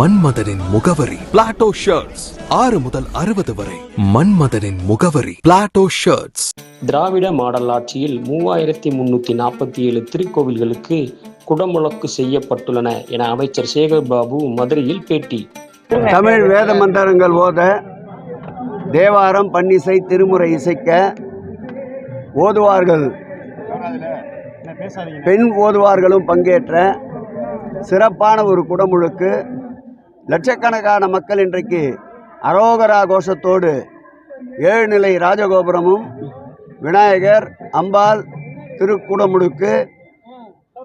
மன்மதனின் முகவரி. Plato shirts ஆறு முதல் அறுபது வரை. மன்மதனின் முகவரி. பிளாட்டோ ஷர்ட்ஸ் திராவிட மாடல் ஆட்சியில் மூவாயிரத்தி முன்னூற்றி நாற்பத்தி ஏழு திருக்கோவில்களுக்கு குடமுழக்கு செய்யப்பட்டுள்ளன என அமைச்சர் சேகர் பாபு மதுரையில் பேட்டி. தமிழ் வேத மந்திரங்கள் ஓத தேவாரம் பன்னிசை திருமுறை இசைக்க ஓதுவார்கள். பெண் ஓதுவார்களும் பங்கேற்ற சிறப்பான ஒரு குடமுழுக்கு லட்சக்கணக்கான மக்கள் இன்றைக்கு அரோகரா கோஷத்தோடு ஏழுநிலை ராஜகோபுரமும் விநாயகர் அம்பாள் திருக்குடமுடுக்கு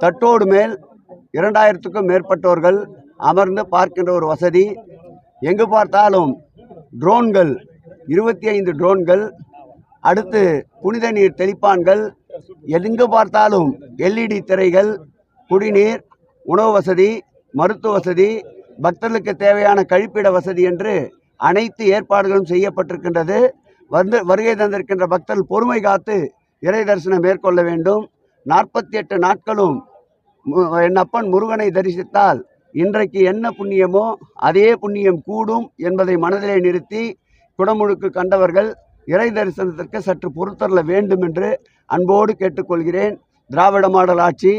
தட்டோடு மேல் இரண்டாயிரத்துக்கும் மேற்பட்டோர்கள் அமர்ந்து பார்க்கின்ற ஒரு வசதி. எங்கு பார்த்தாலும் ட்ரோன்கள் இருபத்தி ஐந்து ட்ரோன்கள் அடுத்து புனித நீர் தெளிப்பான்கள் எங்கு பார்த்தாலும் எல்இடி திரைகள் குடிநீர் உணவு வசதி மருத்துவ வசதி பக்தர்களுக்கு தேவையான கழிப்பிட வசதி என்று அனைத்து ஏற்பாடுகளும் செய்யப்பட்டிருக்கின்றது. வந்து வருகை தந்திருக்கின்ற பக்தர்கள் பொறுமை காத்து இறை தரிசனம் மேற்கொள்ள வேண்டும். நாற்பத்தி எட்டு நாட்களும் என் அப்பன் முருகனை தரிசித்தால் இன்றைக்கு என்ன புண்ணியமோ அதே புண்ணியம் கூடும் என்பதை மனதிலே நிறுத்தி குடமுழுக்கு கண்டவர்கள் இறை தரிசனத்திற்கு சற்று பொறுத்தரல வேண்டும் என்று அன்போடு கேட்டுக்கொள்கிறேன். திராவிட மாடல் ஆட்சி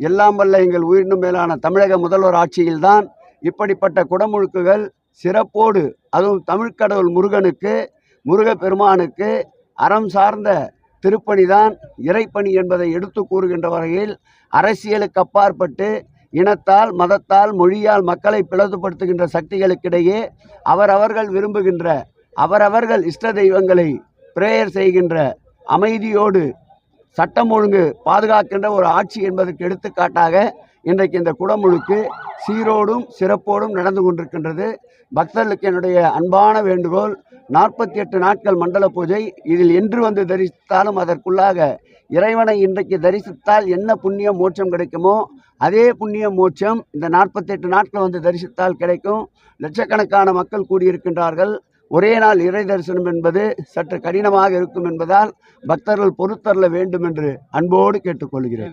எல்லாம் வல்ல எங்கள் உயிரினும் மேலான தமிழக முதல்வர் ஆட்சியில்தான் இப்படிப்பட்ட குடமுழுக்குகள் சிறப்போடு அதுவும் தமிழ்கடவுள் முருகனுக்கு முருகப்பெருமானுக்கு அறம் சார்ந்த திருப்பணிதான் இறைப்பணி என்பதை எடுத்து கூறுகின்ற வகையில் அரசியலுக்கு அப்பாற்பட்டு இனத்தால் மதத்தால் மொழியால் மக்களை பிளவுபடுத்துகின்ற சக்திகளுக்கிடையே அவரவர்கள் விரும்புகின்ற அவரவர்கள் இஷ்ட தெய்வங்களை பிரேயர் செய்கின்ற அமைதியோடு சட்டம் ஒழுங்கு பாதுகாக்கின்ற ஒரு ஆட்சி என்பதற்கு எடுத்துக்காட்டாக இன்றைக்கு இந்த குடமுழுக்கு சீரோடும் சிறப்போடும் நடந்து கொண்டிருக்கின்றது. பக்தர்களுக்கு என்னுடைய அன்பான வேண்டுகோள் நாற்பத்தி எட்டு நாட்கள் மண்டல பூஜை இதில் என்று வந்து தரிசித்தாலும் அதற்குள்ளாக இறைவனை இன்றைக்கு தரிசித்தால் என்ன புண்ணியம் மோட்சம் கிடைக்குமோ அதே புண்ணிய மோட்சம் இந்த நாற்பத்தெட்டு நாட்கள் வந்து தரிசித்தால் கிடைக்கும். லட்சக்கணக்கான மக்கள் கூடியிருக்கின்றார்கள். ஒரே நாள் இறை தரிசனம் என்பது சற்று கடினமாக இருக்கும் என்பதால் பக்தர்கள் பொறுத்தரல வேண்டும் என்று அன்போடு கேட்டுக்கொள்கிறேன்